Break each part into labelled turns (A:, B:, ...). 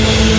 A: என்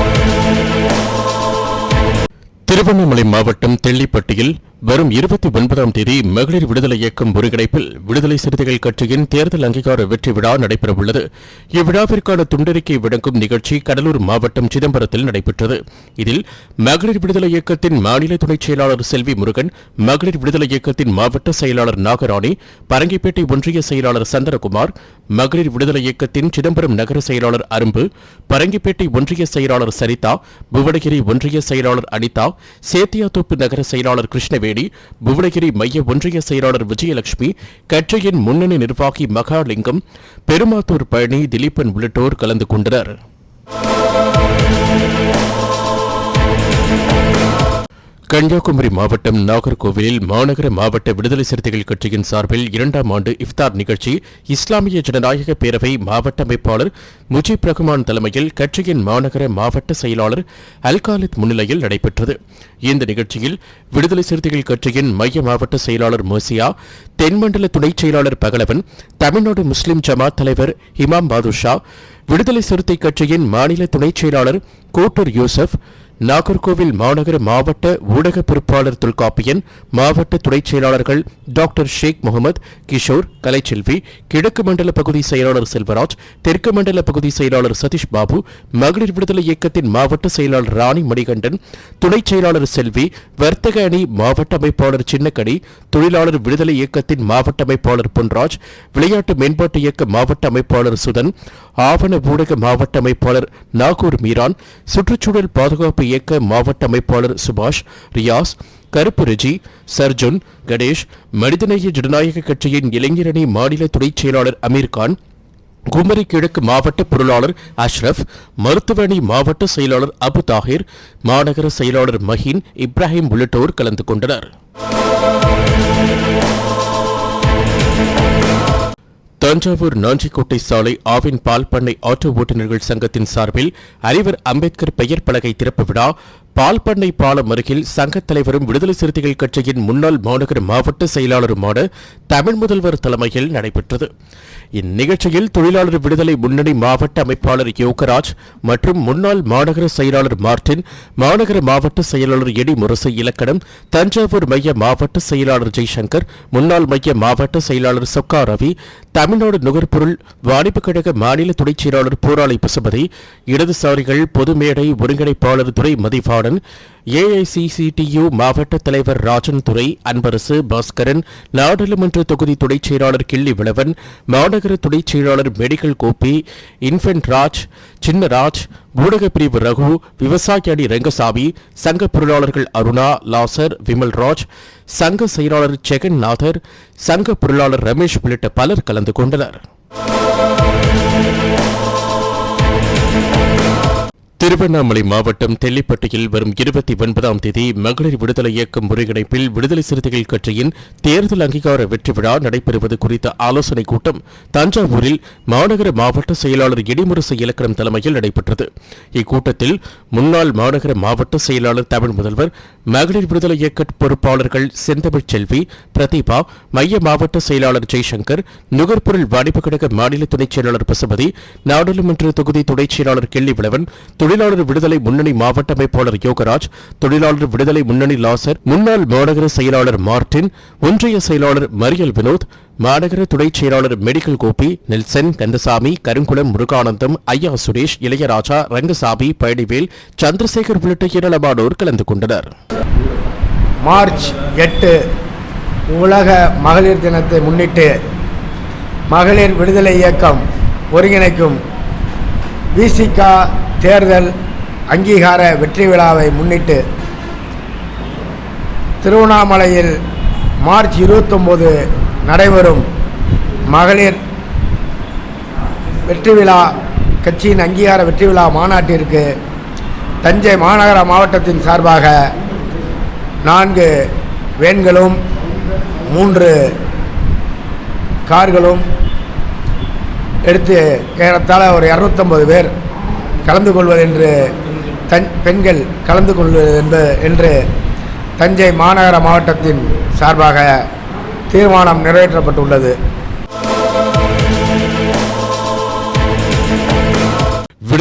B: திருவண்ணாமலை மாவட்டம் தெள்ளிப்பட்டியில் வரும் இருபத்தி ஒன்பதாம் தேதி மகளிர் விடுதலை இயக்கம் ஒருங்கிணைப்பில் விடுதலை சிறுத்தைகள் கட்சியின் தேர்தல் அங்கீகார வெற்றி விழா நடைபெறவுள்ளது. இவ்விழாவிற்கான துண்டறிக்கை வழங்கும் நிகழ்ச்சி கடலூர் மாவட்டம் சிதம்பரத்தில் நடைபெற்றது. இதில் மகளிர் விடுதலை இயக்கத்தின் மாநில துணைச் செயலாளர் செல்வி முருகன் மகளிர் விடுதலை இயக்கத்தின் மாவட்ட செயலாளர் நாகராணி பரங்கிப்பேட்டை ஒன்றிய செயலாளர் சந்திரகுமார் மகளிர் விடுதலை இயக்கத்தின் சிதம்பரம் நகர செயலாளர் அரும்பு பரங்கிப்பேட்டை ஒன்றிய செயலாளர் சரிதா புவனகிரி ஒன்றிய செயலாளர் அனிதா சேத்தியாத்தோப்பு நகர செயலாளர் கிருஷ்ணவேணி புவனகிரி மைய ஒன்றிய செயலாளர் விஜயலட்சுமி கட்சியின் முன்னணி நிர்வாகி மகாலிங்கம் பெருமாத்தூர் பழனி திலீபன் உள்ளிட்டோர் கலந்து கொண்டனர். கன்னியாகுமரி மாவட்டம் நாகர்கோவிலில் மாநகர மாவட்ட விடுதலை சிறுத்தைகள் கட்சியின் சார்பில் இரண்டாம் ஆண்டு இஃப்தார் நிகழ்ச்சி இஸ்லாமிய ஜனநாயக பேரவை மாவட்ட அமைப்பாளர் முஜிப் ரஹ்மான் தலைமையில் கட்சியின் மாநகர மாவட்ட செயலாளர் அல்காலித் முன்னிலையில் நடைபெற்றது. இந்த நிகழ்ச்சியில் விடுதலை சிறுத்தைகள் கட்சியின் மைய மாவட்ட செயலாளர் மோசியா தென்மண்டல துணைச் செயலாளர் பகலவன் தமிழ்நாடு முஸ்லிம் ஜமாத் தலைவர் இமாம் பாதுஷா விடுதலை சிறுத்தை கட்சியின் மாநில துணைச் செயலாளர் கோட்டூர் யூசப் நாகர்கோவில் மாநகர மாவட்ட ஊடக பொறுப்பாளர் தொல்காப்பியன் மாவட்ட துறைச் செயலாளர்கள் டாக்டர் ஷேக் முகமது கிஷோர் கலைச்செல்வி கிழக்கு மண்டல பகுதி செயலாளர் செல்வராஜ் தெற்கு மண்டல பகுதி செயலாளர் சதீஷ் பாபு மகளிர் விடுதலை இயக்கத்தின் மாவட்ட செயலாளர் ராணி மணிகண்டன் துணைச் செயலாளர் செல்வி வர்த்தக அணி மாவட்ட அமைப்பாளர் சின்னக்கடி தொழிலாளர் விடுதலை இயக்கத்தின் மாவட்ட அமைப்பாளர் பொன்ராஜ் விளையாட்டு மேம்பாட்டு இயக்க மாவட்ட அமைப்பாளர் சுதன் ஆவண ஊடக மாவட்ட அமைப்பாளர் நாகூர் மீரான் சுற்றுச்சூழல் பாதுகாப்பு இயக்க மாவட்ட அமைப்பாளர் சுபாஷ் ரியாஸ் கருப்பு ரிஜி சர்ஜுன் கணேஷ் மனிதநேய ஜனநாயக கட்சியின் இளைஞரணி மாநில துணைச் செயலாளர் அமீர்கான் குமரி கிழக்கு மாவட்ட பொருளாளர் அஷ்ரப் மருத்துவணி மாவட்ட செயலாளர் அபு தாஹிர் மாநகர செயலாளர் மஹின் இப்ராஹிம் உள்ளிட்டோர் கலந்து கொண்டனர். தஞ்சாவூர் நாஞ்சிக்கோட்டை சாலை ஆவின் பால் பண்ணை ஆட்டோ ஓட்டுநர்கள் சங்கத்தின் சார்பில் அறிவர் அம்பேத்கர் பெயர் பலகை திறப்பு விழா பால்பண்ணை பாலம் அருகில் சங்கத் தலைவரும் விடுதலை சிறுத்தைகள் கட்சியின் முன்னாள் மாநகர மாவட்ட செயலாளருமான தமிழ் முதல்வர் தலைமையில் நடைபெற்றது. இந்நிகழ்ச்சியில் தொழிலாளர் விடுதலை முன்னணி மாவட்ட அமைப்பாளர் யோகராஜ் மற்றும் முன்னாள் மாநகர செயலாளர் மார்டின் மாநகர மாவட்ட செயலாளர் எடி முரசு இலக்கணம் தஞ்சாவூர் மைய மாவட்ட செயலாளர் ஜெய்சங்கர் முன்னாள் மைய மாவட்ட செயலாளர் சொக்கா ரவி தமிழ்நாடு நுகர்பொருள் வாணிபக் கழக மாநில துணைச் செயலாளர் போராளி பசுபதி இடதுசாரிகள் பொதுமேடை ஒருங்கிணைப்பாளர் துறை மதிவாளர் மதிவாணன் ஏஐசிசிடியு மாவட்ட தலைவர் ராஜன் துரை அன்பரசு பாஸ்கரன் நாடாளுமன்ற தொகுதி துணைச் செயலாளர் கிள்ளி விளவன் மாநகர துணைச் செயலாளர் மெடிக்கல் கோபி இன்ஃபென்ட் ராஜ் சின்னராஜ் ஊடகப் பிரிவு ரகு விவசாய அணி ரங்கசாமி சங்க பொருளாளர்கள் அருணா லாசர் விமல்ராஜ் சங்க செயலாளர் ஜெகன்நாதர் சங்க பொருளாளர் ரமேஷ் உள்ளிட்ட பலர் கலந்து கொண்டனர். திருவண்ணாமலை மாவட்டம் தெல்லிப்பட்டியில் வரும் இருபத்தி ஒன்பதாம் தேதி மகளிர் விடுதலை இயக்கம் ஒருங்கிணைப்பில் விடுதலை சிறுத்தைகள் கட்சியின் தேர்தல் அங்கீகார வெற்றி விழா நடைபெறுவது குறித்த ஆலோசனைக் கூட்டம் தஞ்சாவூரில் மாநகர மாவட்ட செயலாளர் இடிமுரசு இலக்கணம் தலைமையில் நடைபெற்றது. இக்கூட்டத்தில் முன்னாள் மாநகர மாவட்ட செயலாளர் தமிழ் முதல்வர் மகளிர் விடுதலை இயக்க பொறுப்பாளர்கள் செந்தமிழ் செல்வி பிரதீபா மைய மாவட்ட செயலாளர் ஜெய்சங்கர் நுகர்பொருள் வாணிப கழக மாநில துணைச் செயலாளர் பசுபதி நாடாளுமன்ற தொகுதி துணைச் செயலாளர் கிள்ளி விளவன் தொழிலாளர் விடுதலை முன்னணி மாவட்ட அமைப்பாளர் யோகராஜ் தொழிலாளர் விடுதலை முன்னணி லாசர் முன்னாள் மாநகர செயலாளர் மார்டின் ஒன்றிய செயலாளர் மரியல் வினோத் மாநகர துணைச் செயலாளர் மெடிக்கல் கோபி நெல்சன் கந்தசாமி கருங்குளம் முருகானந்தம் ஐயா சுரேஷ் இளையராஜா ரங்கசாமி பழனிவேல் சந்திரசேகர் உள்ளிட்ட ஏராளமானோர் கலந்து கொண்டனர்.
C: மார்ச் எட்டு உலக மகளிர் தினத்தை முன்னிட்டு மகளிர் விடுதலை இயக்கம் ஒருங்கிணைக்கும் விசிகா தேர்தல் அங்கீகார வெற்றி விழாவை முன்னிட்டு திருவண்ணாமலையில் மார்ச் இருபத்தொம்போது நடைபெறும் மகளிர் வெற்றி விழா கட்சியின் அங்கீகார வெற்றி விழா மாநாட்டிற்கு தஞ்சை மாநகர மாவட்டத்தின் சார்பாக நான்கு வேன்களும் மூன்று கார்களும் எடுத்து ஏறத்தாழ ஒரு இரநூத்தம்பது பேர் கலந்து கொள்வது என்று தன் பெண்கள் கலந்து கொள்வது என்று என்று தஞ்சை மாநகர மாவட்டத்தின் சார்பாக தீர்மானம் நிறைவேற்றப்பட்டுள்ளது.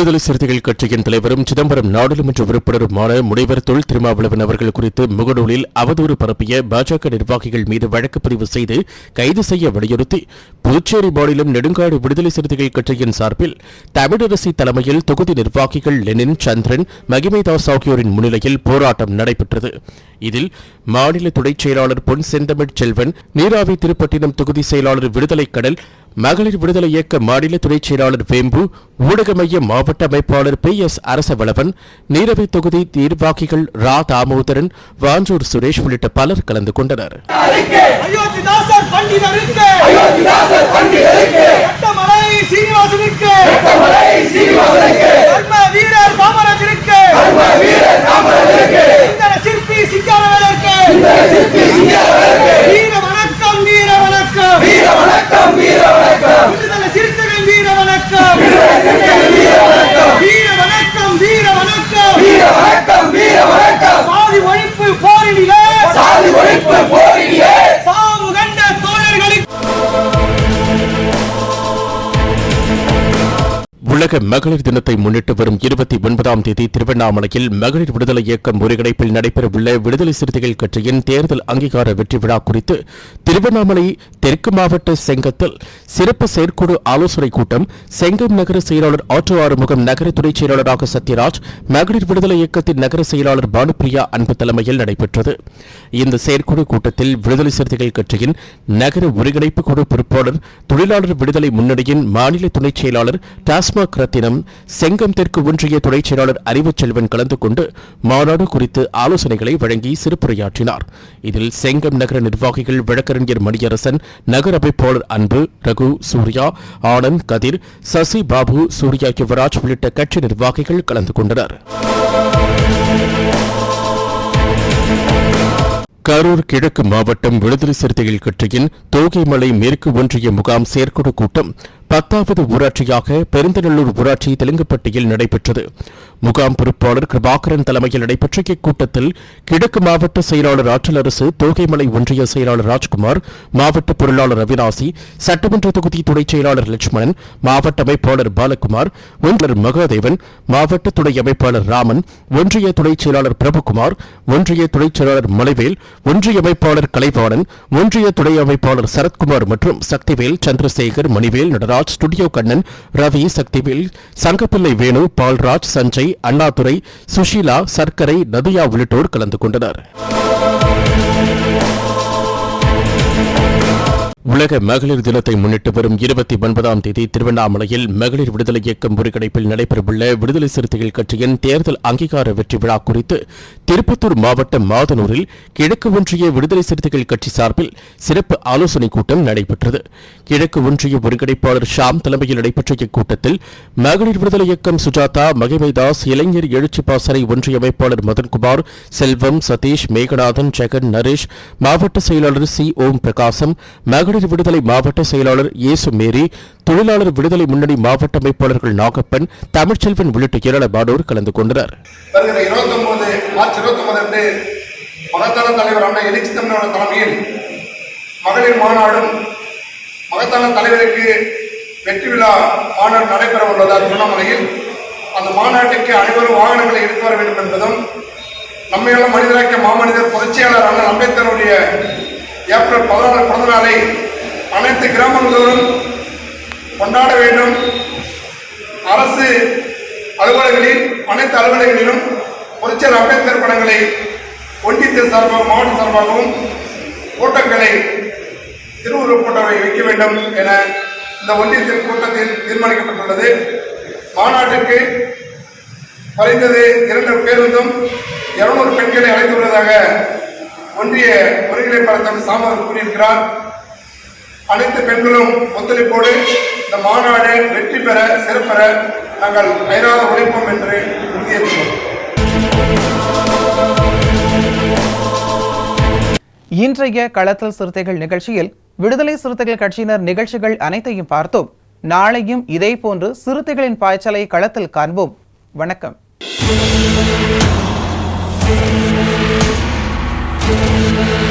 B: விடுதலை சிறுத்தைகள் கட்சியின் தலைவரும் சிதம்பரம் நாடாளுமன்ற உறுப்பினருமான முனைவர் தொல் திருமாவளவன் அவர்கள் குறித்து முகநூலில் அவதூறு பரப்பிய பாஜக நிர்வாகிகள் மீது வழக்கு பதிவு செய்து கைது செய்ய வலியுறுத்தி புதுச்சேரி மாநிலம் நெடுங்காடு விடுதலை சிறுத்தைகள் கட்சியின் சார்பில் தமிழரசி தலைமையில் தொகுதி நிர்வாகிகள் லெனின் சந்திரன் மகிமைதாஸ் ஆகியோரின் முன்னிலையில் போராட்டம் நடைபெற்றது. இதில் மாநில துணைச் செயலாளர் பொன் செந்தமிழ் செல்வன் நீராவி திருப்பட்டினம் தொகுதி செயலாளர் விடுதலை கடல் மகளிர் விடுதலை இயக்க மாநில துணைச் செயலாளர் வேம்பு ஊடக மைய மாவட்ட அமைப்பாளர் பி எஸ் அரசவளவன் நீரவை தொகுதி நிர்வாகிகள் ரா. தாமோதரன் வாஞ்சூர் சுரேஷ் உள்ளிட்ட பலர் கலந்து கொண்டனர்.
D: அயோத்திதாசர் பண்டிதருக்கு
B: உலக மகளிர் தினத்தை முன்னிட்டு வரும் இருபத்தி ஒன்பதாம் தேதி திருவண்ணாமலையில் மகளிர் விடுதலை இயக்கம் ஒருங்கிணைப்பில் நடைபெறவுள்ள விடுதலை சிறுத்தைகள் கட்சியின் தேர்தல் அங்கீகார வெற்றி விழா குறித்து திருவண்ணாமலை தெற்கு மாவட்ட செங்கத்தில் சிறப்பு செயற்குழு ஆலோசனைக் கூட்டம் செங்கம் நகர செயலாளர் ஆற்று ஆறுமுகம் நகர துணைச் செயலாளராக சத்யராஜ் மகளிர் விடுதலை இயக்கத்தின் நகர செயலாளர் பானுப்பிரியா அன்பு தலைமையில் நடைபெற்றது. இந்த செயற்குழு கூட்டத்தில் விடுதலை சிறுத்தைகள் கட்சியின் நகர ஒருங்கிணைப்பு குழு பொறுப்பாளர் தொழிலாளர் விடுதலை முன்னணியின் மாநில துணைச் செயலாளர் டாஸ்மாக் ரத்தினம் செங்கம் தெற்கு ஒன்றிய துணைச் செயலாளர் அறிவுச்செல்வன் கலந்து கொண்டு மாநாடு குறித்து ஆலோசனைகளை வழங்கி சிறப்புரையாற்றினார். இதில் செங்கம் நகர நிர்வாகிகள் வழக்கறிஞர் மணியரசன் நகர அமைப்பாளர் அன்பு ரகு சூர்யா ஆனந்த் கதிர் சசி பாபு சூர்யா யுவராஜ் உள்ளிட்ட கட்சி நிர்வாகிகள் கலந்து கொண்டனர். கரூர் கிழக்கு மாவட்டம் விடுதலை சிறுத்தைகள் கட்சியின் தோகைமலை மேற்கு ஒன்றிய முகாம் செயற்குழு கூட்டம் பத்தாவது ஊராட்சியாக பெருந்தநல்லூர் ஊராட்சி தெலுங்குப்பட்டியில் நடைபெற்றது. முகாம் பொறுப்பாளர் கிருபாகரன் தலைமையில் நடைபெற்ற இக்கூட்டத்தில் கிழக்கு மாவட்ட செயலாளர் ஆற்றல் அரசு தோகைமலை ஒன்றிய செயலாளர் ராஜ்குமார் மாவட்ட பொருளாளர் அவினாசி சட்டமன்ற தொகுதி துணைச் செயலாளர் லட்சுமணன் மாவட்ட அமைப்பாளர் பாலகுமார் ஒன்றர் மகாதேவன் மாவட்ட துணை அமைப்பாளர் ராமன் ஒன்றிய துணைச் செயலாளர் பிரபுகுமார் ஒன்றிய துணைச் செயலாளர் மலைவேல் ஒன்றிய அமைப்பாளர் கலைவாணன் ஒன்றிய துணை அமைப்பாளர் சரத்குமார் மற்றும் சக்திவேல் சந்திரசேகர் மணிவேல் நடராஜ் ஸ்டுடியோ கண்ணன் ரவி சக்திவேல் சங்கப்பிள்ளை வேணு பால்ராஜ் சஞ்சய் அண்ணாதுரை சுஷீலா சர்க்கரை நதியா உள்ளிட்டோர் கலந்து கொண்டனர். உலக மகளிர் தினத்தை முன்னிட்டு வரும் இருபத்தி ஒன்பதாம் தேதி திருவண்ணாமலையில் மகளிர் விடுதலை இயக்கம் ஒருங்கிணைப்பில் நடைபெறவுள்ள விடுதலை சிறுத்தைகள் கட்சியின் தேர்தல் அங்கீகார வெற்றி விழா குறித்து திருப்பத்தூர் மாவட்டம் மாதனூரில் கிழக்கு ஒன்றிய விடுதலை சிறுத்தைகள் கட்சி சார்பில் சிறப்பு ஆலோசனைக் கூட்டம் நடைபெற்றது. கிழக்கு ஒன்றிய ஒருங்கிணைப்பாளர் ஷாம் தலைமையில் நடைபெற்ற இக்கூட்டத்தில் மகளிர் விடுதலை இயக்கம் சுஜாதா மகிமைதாஸ் இளைஞர் எழுச்சி பாசறை ஒன்றிய அமைப்பாளர் மதன்குமார் செல்வம் சதீஷ் மேகநாதன் ஜெகன் நரேஷ் மாவட்ட செயலாளர் சி. ஓம் பிரகாசம் மகளிர் விடுதலை மாவட்ட செயலாளர் இயேசு மேரி தொழிலாளர் விடுதலை முன்னணி மாவட்ட அமைப்பாளர்கள் நாகப்பன் தமிழ்ச்செல்வன் உள்ளிட்ட ஏராளமானோர் கலந்து கொண்டனர்.
E: மார்ச் மகத்தான தலைவர் அண்ணா எழுச்சி தமிழர் தலைமையில் மகளிர் மாநாடும் மகத்தான தலைவருக்கு வெற்றி விழா மாநாடு நடைபெற உள்ளதால் திருவண்ணாமலையில் அந்த மாநாட்டுக்கு அனைவரும் வாகனங்களை எடுத்து வர வேண்டும் என்பதும் நம்மையெல்லாம் மனிதராக்கிய மாமனிதர் புரட்சியாளர் அண்ணன் அம்பேத்கருடைய ஏப்ரல் பதினாறு பிறந்த நாளை அனைத்து கிராமங்களோடும் கொண்டாட வேண்டும். அரசு அலுவலகங்களில் அனைத்து அலுவலகங்களிலும் புரட்சியாளர் அம்பேத்கர் படங்களை ஒன்றிய சார்பாக மாவட்ட சார்பாகவும் கூட்டங்களை திருவுருவ கூட்டவை வைக்க வேண்டும் என இந்த ஒன்றியத்தின் கூட்டத்தில் தீர்மானிக்கப்பட்டுள்ளது. மாநாட்டுக்கு குறைந்தது இரண்டு பேருந்தும் இருநூறு பெண்களை அழைத்துள்ளதாக ஒன்றிய ஒருங்கிணைப்பாளர் தம் சாமர் கூறியிருக்கிறார். அனைத்து பெண்களும் ஒத்துழைப்போடு இந்த மாநாடு வெற்றி பெற சிறப்பெற நாங்கள் அயராத உழைப்போம் என்று உறுதியேற்கிறோம்
F: இன்றைய களத்தல் சிறுத்தைகள் நிகழ்ச்சியில் விடுதலை சிறுத்தைகள் கட்சியினர் நிகழ்ச்சிகள் அனைத்தையும் பார்த்தோம். நாளையும் இதே போன்று சிறுத்தைகளின் பாய்ச்சலை களத்தில் காண்போம். வணக்கம்.
A: என்